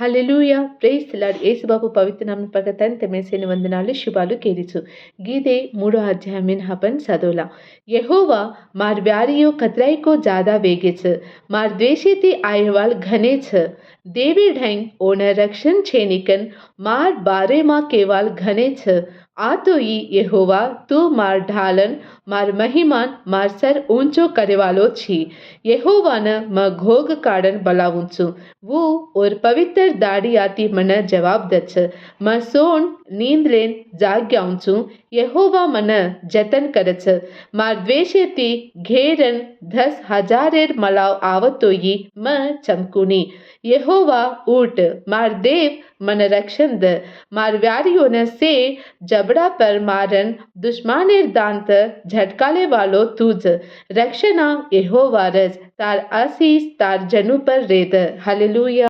Hallelujah praise lord Yesubabu పవిత్రనామ పగతాన్ని మెసేని వందనాలు శుభాలు కేరిచు గీతే మూడో అధ్యాయం హబన్ సదోలా. యహోవా మార్ వ్యారియో కత్రాయికో జాదా వేగేచ్. మార్ ద్వేషేతి ఆయవాల్ ఘనేచ్. దేవి ఢైంగ్ ఓన రక్షణ చేనికన్. మార్ బారే మా కేవాల్ ఘనేచ్. આતોઈ યહોવા તું માર ઢાલન માર મહિમાન માર સર ઊંચો કરેવાલો છી યહોવાન મ ઘોગ કાઢન બલાવું છું વો ઓર પવિત્ર દાડિયાતી મને જવાબ દચ મ સોણ નીંદ લેન જાગ્યાઉં છું યહોવા મને જતન કરે છે માર દ્વેષેતી ઘેરન દસ હજારેર મલાવ આવતોઈ મ ચમકુની यहोवा ऊट मार देव मन रक्षण मार व्यारियों से जबड़ा पर मारन दुश्मन दांत झटकाले वालो तुझ रक्षणा यहोवा रज तार आशीष तार जनु पर रेद हालेलुया